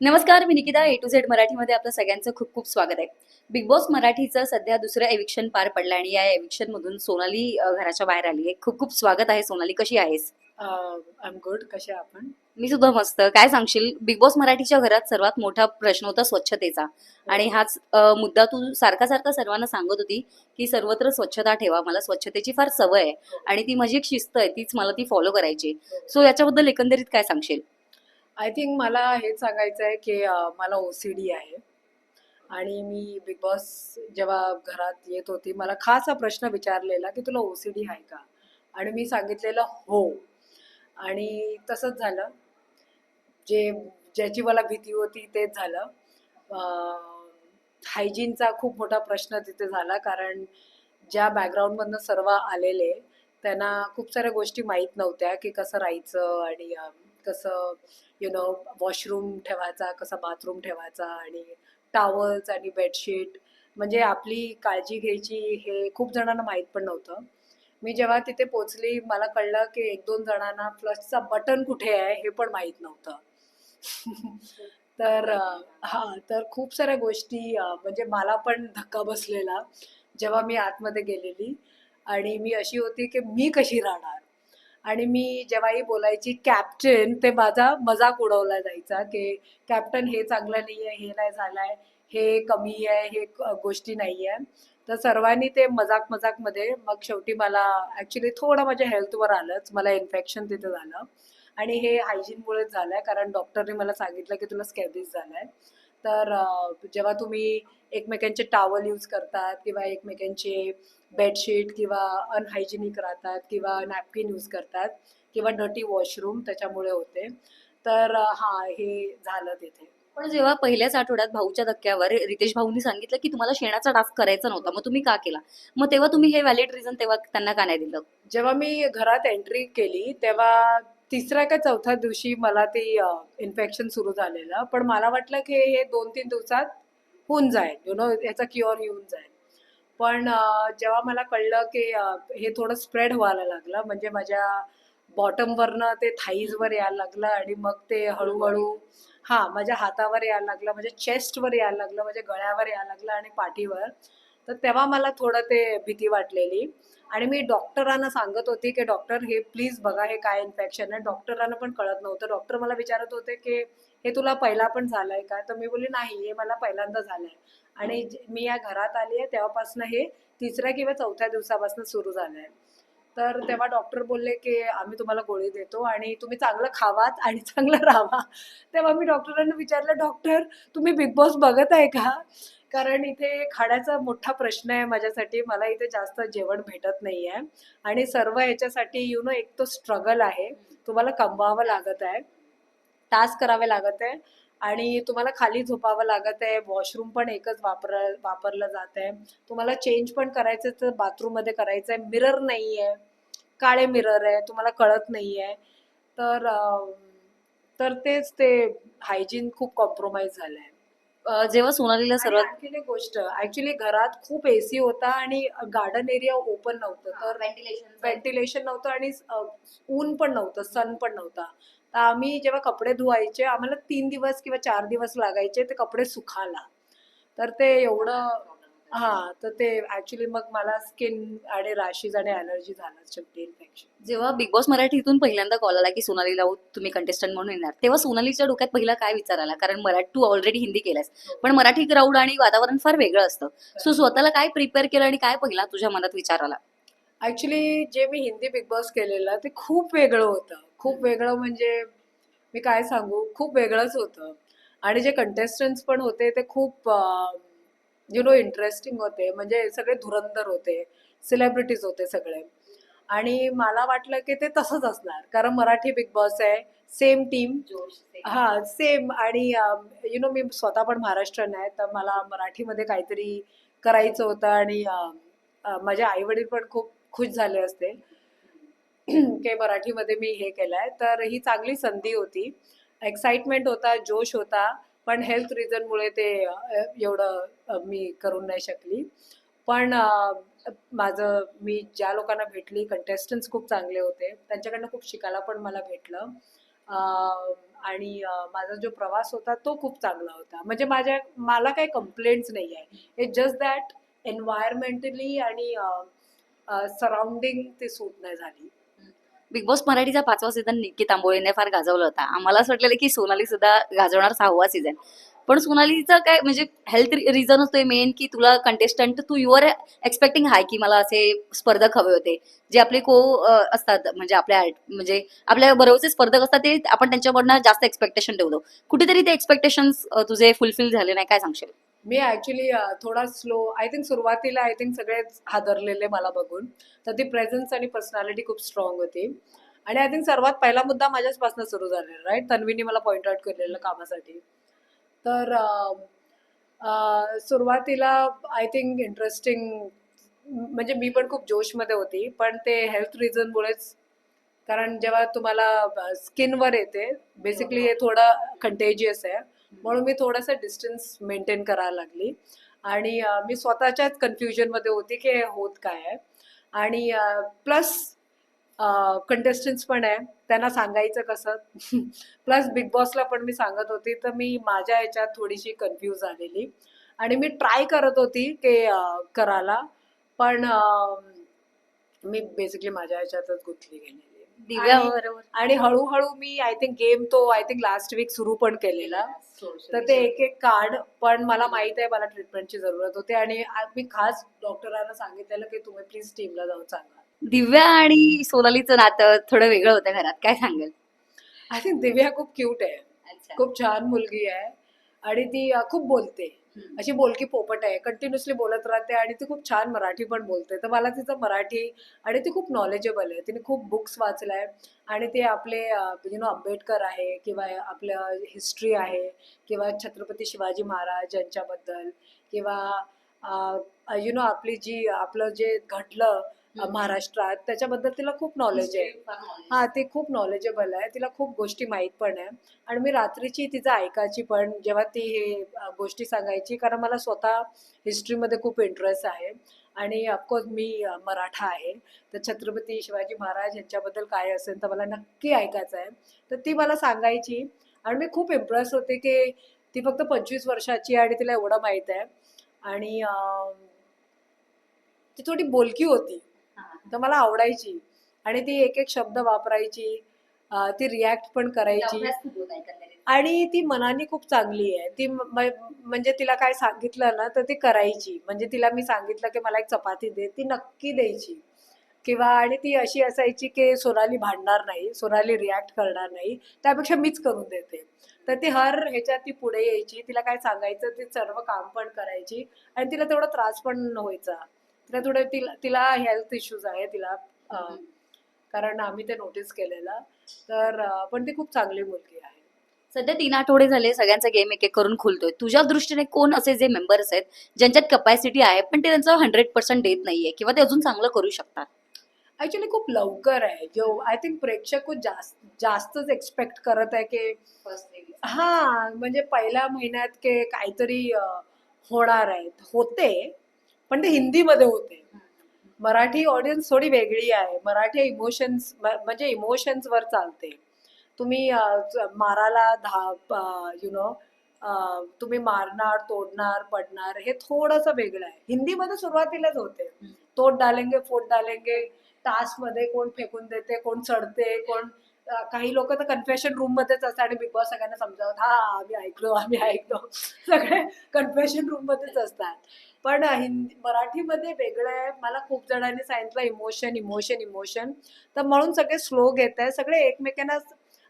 नमस्कार मी Nikita. A to Z मराठीमध्ये आपलं सगळ्यांचं खूप खूप स्वागत आहे. बिग बॉस मराठीचं सध्या दुसरं एविक्शन पार पडलं आणि या एविक्शन मधून सोनाली घराच्या बाहेर आली आहे. खूप खूप स्वागत आहे सोनाली. कशी आहेस? आय एम गुड कसे आपण? मी सुद्धा मस्त. काय सांगशील? बिग बॉस मराठीच्या घरात सर्वात मोठा प्रश्न होता स्वच्छतेचा. आणि हाच अ, मुद्दा तू सारखा सारखा सर्वांना सांगत होती की सर्वत्र स्वच्छता ठेवा. मला स्वच्छतेची फार सवय आहे. आणि ती माझी एक शिस्त आहे. तीच मला ती फॉलो करायची सो याच्याबद्दल एकंदरीत काय सांगशील? आय थिंक मला हेच सांगायचं आहे की मला ओ सी डी आहे. आणि मी बिग बॉस जेव्हा घरात येत होती मला खास हा प्रश्न विचारलेला की तुला ओ सी डी आहे का? आणि मी सांगितलेलं हो. आणि तसंच झालं. जे ज्याची मला भीती होती तेच झालं. हायजीनचा खूप मोठा प्रश्न तिथे झाला कारण ज्या बॅकग्राऊंडमधनं सर्व आलेले त्यांना खूप साऱ्या गोष्टी माहीत नव्हत्या की कसं राहायचं आणि कसं यु नो वॉशरूम ठेवायचा कसा बाथरूम ठेवायचा आणि टॉवल्स आणि बेडशीट म्हणजे आपली काळजी घ्यायची हे खूप जणांना माहीत पण नव्हतं. मी जेव्हा तिथे पोचली मला कळलं की एक दोन जणांना फ्लशचा बटन कुठे आहे हे पण माहीत नव्हतं. तर हां हा तर खूप साऱ्या गोष्टी म्हणजे मला पण धक्का बसलेला जेव्हा मी आतमध्ये गेलेली आणि मी अशी होती की मी कशी राहणार? आणि मी जेव्हाही बोलायची कॅप्टन ते माझा मजाक उडवला जायचा की कॅप्टन हे चांगलं नाही आहे हे नाही झालं आहे हे कमी आहे हे गोष्टी नाही आहे तर सर्वांनी ते मजाक मजाकमध्ये मग शेवटी मला ॲक्च्युली थोडं माझ्या हेल्थवर आलंच मला इन्फेक्शन तिथं झालं. आणि हे हायजीनमुळेच झालं आहे कारण डॉक्टरने मला सांगितलं की तुला स्कॅबिस झालं आहे तर जेव्हा तुम्ही एकमेकांचे टावल यूज करतात किंवा एकमेकांचे बेडशीट किंवा अनहायजेनिक राहतात किंवा नॅपकिन यूज करतात किंवा डर्टी वॉशरूम त्याच्यामुळे होते. तर हा हे झालं तिथे. पण जेव्हा पहिल्याच आठवड्यात भाऊच्या धक्क्यावर रितेश भाऊनी सांगितलं की तुम्हाला शेणाचा टास्क करायचा नव्हता मग तुम्ही का केला? मग तेव्हा तुम्ही हे व्हॅलिड रिझन तेव्हा त्यांना का नाही दिलं? जेव्हा मी घरात एंट्री केली तेव्हा तिसऱ्या का चौथ्या दिवशी मला ते इन्फेक्शन सुरू झालेलं. पण मला वाटलं की हे दोन तीन दिवसात होऊन जाईल. यु नो याचा क्युअर येऊन जाईल. पण जेव्हा मला कळलं की हे थोडं स्प्रेड व्हायला लागलं म्हणजे माझ्या बॉटमवरनं ते थाईजवर यायला लागलं आणि मग ते हळूहळू हा माझ्या हातावर यायला लागलं माझ्या चेस्टवर यायला लागलं माझ्या गळ्यावर यायला लागलं आणि पाठीवर. तर तेव्हा मला थोडं ते भीती वाटलेली. आणि मी डॉक्टरांना सांगत होती की डॉक्टर हे प्लीज बघा हे काय इन्फेक्शन आहे. डॉक्टरांना पण कळत नव्हतं. डॉक्टर मला विचारत होते की हे तुला पहिला पण झालंय का? तर मी बोलली नाही हे मला पहिल्यांदा झालंय. आणि मी या घरात आली आहे तेव्हापासून हे तिसऱ्या किंवा चौथ्या दिवसापासून सुरू झालंय. तर तेव्हा डॉक्टर बोलले की आम्ही तुम्हाला गोळी देतो आणि तुम्ही चांगलं खावात आणि चांगलं राहा. तेव्हा मी डॉक्टरांना विचारलं डॉक्टर तुम्ही बिग बॉस बघत आहे का? कारण इथे खाण्याचा मोठा प्रश्न आहे माझ्यासाठी. मला इथे जास्त जेवण भेटत नाही आहे आणि सर्व याच्यासाठी यु नो एक तो स्ट्रगल आहे. तुम्हाला कमवावं लागत आहे. तास करावे लागत आहे. आणि तुम्हाला खाली झोपावं लागत आहे. वॉशरूम पण एकच वापर वापरलं जात आहे. तुम्हाला चेंज पण करायचं तर बाथरूममध्ये करायचं आहे. मिरर नाही आहे. काळे मिरर आहे. तुम्हाला कळत नाही आहे. तर तर तेच ते हायजीन खूप कॉम्प्रोमाइज झालं आहे जेव्हा सोनालीला सर्वात गोष्ट. ऍक्च्युली घरात खूप एसी होता आणि गार्डन एरिया ओपन नव्हतं. तर व्हेंटिलेशन नव्हतं आणि ऊन पण नव्हतं. सन पण नव्हता. तर आम्ही जेव्हा कपडे धुवायचे आम्हाला तीन दिवस किंवा चार दिवस लागायचे ते कपडे सुखायला. तर ते एवढं हा तर ते ऍक्च्युली मग मला स्किन आणि रॅशेस आणि अलर्जी झालं शेवटी इन्फेक्शन जेव्हा बिग बॉस मराठीतून पहिल्यांदा कॉल आला की सोनाली राऊत तुम्ही कंटेस्टंट म्हणून येणार तेव्हा सोनालीच्या डोक्यात पहिला काय विचार आला? कारण मराठी तू ऑलरेडी हिंदी केलास पण मराठी क्राऊड आणि वातावरण फार वेगळं असतं. सो स्वतःला काय प्रिपेअर केलं आणि काय पहिला तुझ्या मनात विचार आला? ऍक्च्युली जे मी हिंदी बिग बॉस केलेलं ते खूप वेगळं होतं. खूप वेगळं म्हणजे मी काय सांगू? खूप वेगळंच होतं. आणि जे कंटेस्टंट्स पण होते ते खूप यु नो इंटरेस्टिंग होते. म्हणजे सगळे धुरंधर होते. सेलिब्रिटीज होते सगळे. आणि मला वाटलं की ते तसंच असणार. कारण मराठी बिग बॉस आहे. सेम टीम हा सेम आणि यु नो मी स्वतः पण महाराष्ट्रीयन आहे. तर मला मराठीमध्ये काहीतरी करायचं होतं. आणि माझे आई वडील पण खूप खुश झाले असते. की मराठीमध्ये मी हे केलंय. तर ही चांगली संधी होती. एक्साइटमेंट होता जोश होता पण हेल्थ रिझनमुळे ते एवढं मी करू नाही शकली. पण माझं मी ज्या लोकांना भेटली कंटेस्टंट्स खूप चांगले होते. त्यांच्याकडनं खूप शिकायला पण मला भेटलं. आणि माझा जो प्रवास होता तो खूप चांगला होता. म्हणजे माझ्या मला काही कंप्लेंट्स नाही आहे इट जस्ट दॅट एन्व्हायरमेंटली आणि सराउंडिंग ते सूट नाही झाली. बिग बॉस मराठीचा पाचवा सीझन निक्की तांबोळीने फार गाजवला होता. आम्हाला असं वाटलेलं की सोनाली सुद्धा गाजवणार सहावा सीझन पण सोनालीचं काय म्हणजे हेल्थ रिझन असतोय मेन की तुला कंटेस्टंट तू युअर एक्सपेक्टिंग हाय की मला असे स्पर्धक हवे होते. जे आपले को असतात म्हणजे आपल्या म्हणजे आपल्या बरोबरचे स्पर्धक असतात ते आपण त्यांच्याकडनं जास्त एक्सपेक्टेशन ठेवतो. कुठेतरी ते एक्सपेक्टेशन तुझे फुलफिल झाले नाही काय सांगशील? मी ऍक्च्युली थोडा स्लो आय थिंक सुरुवातीला आय थिंक सगळेच हादरलेले मला बघून. तर ती प्रेझन्स आणि पर्सनॅलिटी खूप स्ट्रॉंग होती. आणि आय थिंक सर्वात पहिला मुद्दा माझ्याचपासून सुरू झालेला राईट तन्वीने मला पॉइंट आउट केलेलं कामासाठी. तर सुरुवातीला आय थिंक इंटरेस्टिंग म्हणजे मी पण खूप जोशमध्ये होती पण ते हेल्थ रिझनमुळेच कारण जेव्हा तुम्हाला स्किनवर येते बेसिकली हे थोडं कंटेजियस आहे. म्हणून मी थोडंसं डिस्टन्स मेंटेन करायला लागली. आणि मी स्वतःच्याच कन्फ्युजनमध्ये होती की हे होत काय आहे. आणि प्लस कंटेस्टन्स पण आहे. त्यांना सांगायचं कसं? प्लस बिग बॉसला पण मी सांगत होती. तर मी माझ्या ह्याच्यात थोडीशी कन्फ्यूज झालेली. आणि मी ट्राय करत होती की करायला. पण मी बेसिकली माझ्या ह्याच्यातच गुंतली गेली. दिव्या आणि- बरोबर. आणि हळूहळू मी आय थिंक गेम तो आय थिंक लास्ट वीक सुरू पण केलेला. तर ते एक एक कार्ड पण मला माहीत आहे मला ट्रीटमेंटची जरूरत होती. आणि मी खास डॉक्टरांना सांगितलेलं की तुम्ही प्लीज टीमला जाऊन सांगा. दिव्या आणि सोनालीचं नातं थोडं वेगळं होतं घरात. काय सांगेल? आय थिंक दिव्या खूप क्यूट आहे. खूप छान मुलगी आहे. आणि ती खूप बोलते. अशी बोलकी पोपट आहे. कंटिन्युअसली बोलत राहते आणि ती खूप छान मराठी पण बोलते. तर मला तिचं मराठी आणि ती खूप नॉलेजेबल आहे. तिने खूप बुक्स वाचलाय आणि ते आपले यु नो आंबेडकर आहे किंवा आपलं हिस्ट्री आहे किंवा छत्रपती शिवाजी महाराज यांच्याबद्दल किंवा यु नो आपली जी आपलं जे घडलं महाराष्ट्रात. त्याच्याबद्दल तिला खूप नॉलेज आहे. हा ती खूप नॉलेजेबल आहे. तिला खूप गोष्टी माहीत पण आहे. आणि मी रात्रीची तिचं ऐकायची पण जेव्हा ती हे गोष्टी सांगायची कारण मला स्वतः हिस्ट्रीमध्ये खूप इंटरेस्ट आहे. आणि ऑफकोर्स मी मराठा आहे. तर छत्रपती शिवाजी महाराज यांच्याबद्दल काय असेल तर मला नक्की ऐकायचं आहे. तर ती मला सांगायची. आणि मी खूप इम्प्रेस होते की ती फक्त पंचवीस वर्षाची आहे आणि तिला एवढं माहीत आहे. आणि ती थोडी बोलकी होती. तर मला आवडायची. आणि ती एक एक शब्द वापरायची ती रिॲक्ट पण करायची. आणि ती मनाने खूप चांगली आहे. ती म्हणजे तिला काय सांगितलं ना तर ती करायची. म्हणजे तिला मी सांगितलं की मला एक चपाती दे ती नक्की द्यायची. किंवा आणि ती अशी असायची की सोनाली भांडणार नाही सोनाली रिॲक्ट करणार नाही त्यापेक्षा मीच करून देते. तर ती हर ह्याच्यात ती पुढे यायची तिला काय सांगायचं ती सर्व काम पण करायची. आणि तिला तेवढा त्रास पण व्हायचा. तिला थोडं तिला तिला हेल्थ इश्यूज आहे तिला कारण आम्ही ते नोटीस केलेलं. तर पण ती खूप चांगली मुलगी आहे. सध्या तीन आठवडे झाले सगळ्यांचा गेम एक एक करून खुलतोय. तुझ्या दृष्टीने कोण असे जे मेंबर्स आहेत ज्यांच्यात कपॅसिटी आहे पण ते त्यांचं हंड्रेड पर्सेंट देत नाहीये किंवा ते अजून चांगलं करू शकतात? ऍक्च्युली खूप लवकर आहे. जो आय थिंक प्रेक्षक खूप जास्त जास्तच एक्सपेक्ट करत आहे की हा म्हणजे पहिल्या महिन्यात के काहीतरी होणार आहे. होते पण ते हिंदीमध्ये होते. मराठी ऑडियन्स थोडी वेगळी आहे. मराठी इमोशन्स म्हणजे इमोशन्स वर चालते. तुम्ही माराला धा यु नो तुम्ही मारणार तोडणार पडणार हे थोडंसं वेगळं आहे. हिंदीमध्ये सुरुवातीलाच होते. तोड डालेंगे फोड डालेंगे टास्कमध्ये कोण फेकून देते कोण चढते कोण काही लोक तर कन्फेशन रूम मध्येच असतात आणि बिग बॉस सगळ्यांना समजावत हा आम्ही ऐकलो आम्ही ऐकलो. सगळे कन्फेशन रूम मध्येच असतात. पण हिंदी मराठीमध्ये वेगळं आहे. मला खूप जणांनी सांगितलं इमोशन इमोशन इमोशन. तर म्हणून सगळे स्लो घेत आहे सगळे एकमेकांना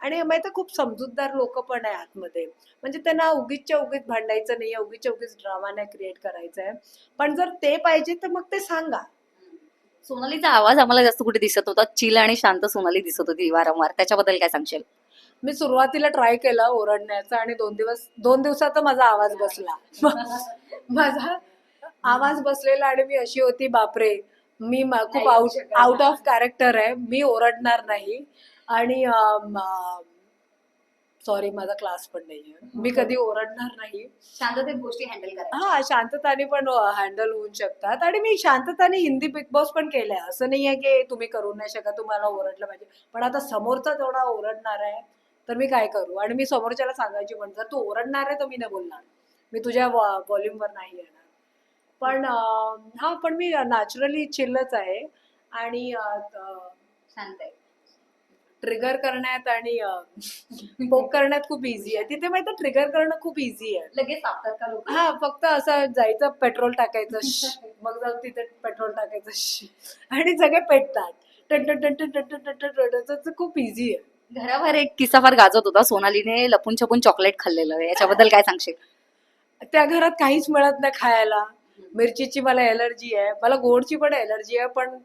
आणि माहिती खूप समजूतदार लोक पण आहे आतमध्ये. म्हणजे त्यांना उगीचच्या उगीच भांडायचं नाही उगीचच्या उगीच ड्रामा नाही क्रिएट करायचा आहे पण जर ते पाहिजे तर मग ते सांगा. सोनालीचा आवाज आम्हाला जास्त कुठे दिसत होता? चिल आणि शांत सोनाली दिसत होती वारंवार. त्याच्याबद्दल काय सांगशील? मी सुरुवातीला ट्राय केला ओरडण्याचा आणि दोन दिवस दोन दिवसात माझा आवाज बसला. माझा आवाज बसलेला आणि मी अशी होती बापरे मी म- खूप आउट. आउट ऑफ कॅरेक्टर आहे मी ओरडणार नाही. आणि सॉरी माझा क्लास पण नाहीये. मी कधी ओरडणार नाही. शांततेत गोष्टी हँडल हा शांतताने पण हँडल होऊ शकतात. आणि मी शांतताने हिंदी बिग बॉस पण केलंय. असं नाहीये की तुम्ही करू नाही शकत तुम्हाला ओरडलं पाहिजे. पण आता समोरचा तेवढा ओरडणार आहे तर मी काय करू? आणि मी समोरच्याला सांगायची जर तू ओरडणार आहे तर मी नाही बोलणार. मी तुझ्या व्हॉल्यूमवर नाही येणार पण हा पण मी नॅचरली चिल्लच आहे. आणि ट्रिगर करण्यात आणि बुक करण्यात खूप इझी आहे. तिथे माहिती ट्रिगर करणं खूप इझी आहे. लगेच हा फक्त असं जायचं पेट्रोल टाकायचं मग जाऊन तिथे पेट्रोल टाकायचं आणि सगळे पेटतात. खूप इझी आहे. घराबाहेर एक किस्सा फार गाजत होता. सोनालीने लपून छपून चॉकलेट खाल्लेलं याच्याबद्दल काय सांगशील? त्या घरात काहीच मिळत नाही खायला. मिरचीची मला एलर्जी आहे. मला गोडची पण एलर्जी आहे पण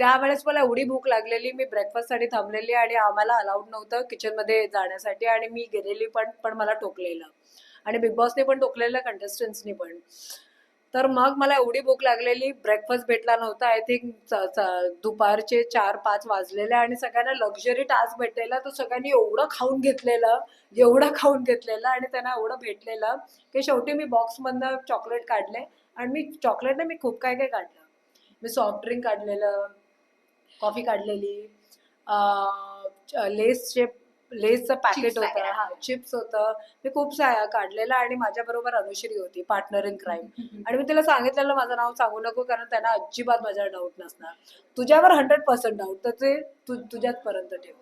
त्यावेळेस मला एवढी भूक लागलेली मी ब्रेकफास्टसाठी थांबलेली आणि आम्हाला अलाउड नव्हतं किचनमध्ये जाण्यासाठी आणि मी गेलेली पण पण मला टोकलेलं. आणि बिग बॉसने पण टोकलेलं कंटेस्टंट्सनी पण. तर मग मला एवढी भूक लागलेली ब्रेकफास्ट भेटला नव्हता. आय थिंक दुपारचे चार पाच वाजलेले आणि सगळ्यांना लक्झरी टास्क भेटलेला. तो सगळ्यांनी एवढं खाऊन घेतलेलं एवढं खाऊन घेतलेलं आणि त्यांना एवढं भेटलेलं की शेवटी मी बॉक्समधनं चॉकलेट काढले. आणि मी चॉकलेटने मी खूप काय काय काढलं. मी सॉफ्ट ड्रिंक काढलेलं कॉफी काढलेली लेसचे लेसचं पॅकेट होतं. हा चिप्स होतं. मी खूप सा- काढलेलं आणि माझ्याबरोबर अनुश्री होती पार्टनर इन क्राईम आणि मी तिला सांगितलेलं माझं नाव सांगू नको कारण त्यांना अजिबात माझ्यावर डाऊट नसणार. तुझ्यावर हंड्रेड पर्सेंट डाऊट तर ते तु तुझ्याच पर्यंत ठेव.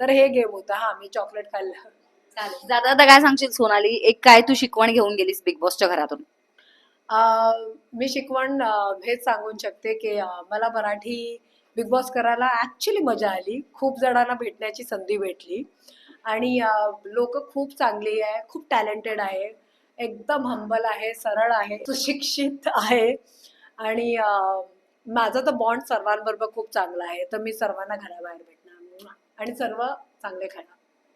तर हे गेम होतं. हा मी चॉकलेट खाल्लं. चालेल. जाता काय सांगशील सोनाली? एक काय तू शिकवण घेऊन गेलीस बिग बॉसच्या घरातून? मी शिकवण हेच सांगून शकते की मला मराठी बिग बॉस करायला ॲक्च्युली मजा आली. खूप जणांना भेटण्याची संधी भेटली. आणि लोक खूप चांगली आहे खूप टॅलेंटेड आहे. एकदम हंबल आहे सरळ आहे सुशिक्षित आहे. आणि माझा तर बॉन्ड सर्वांबरोबर खूप चांगला आहे. तर मी सर्वांना घराबाहेर भेटणार. आणि सर्व चांगले खाणार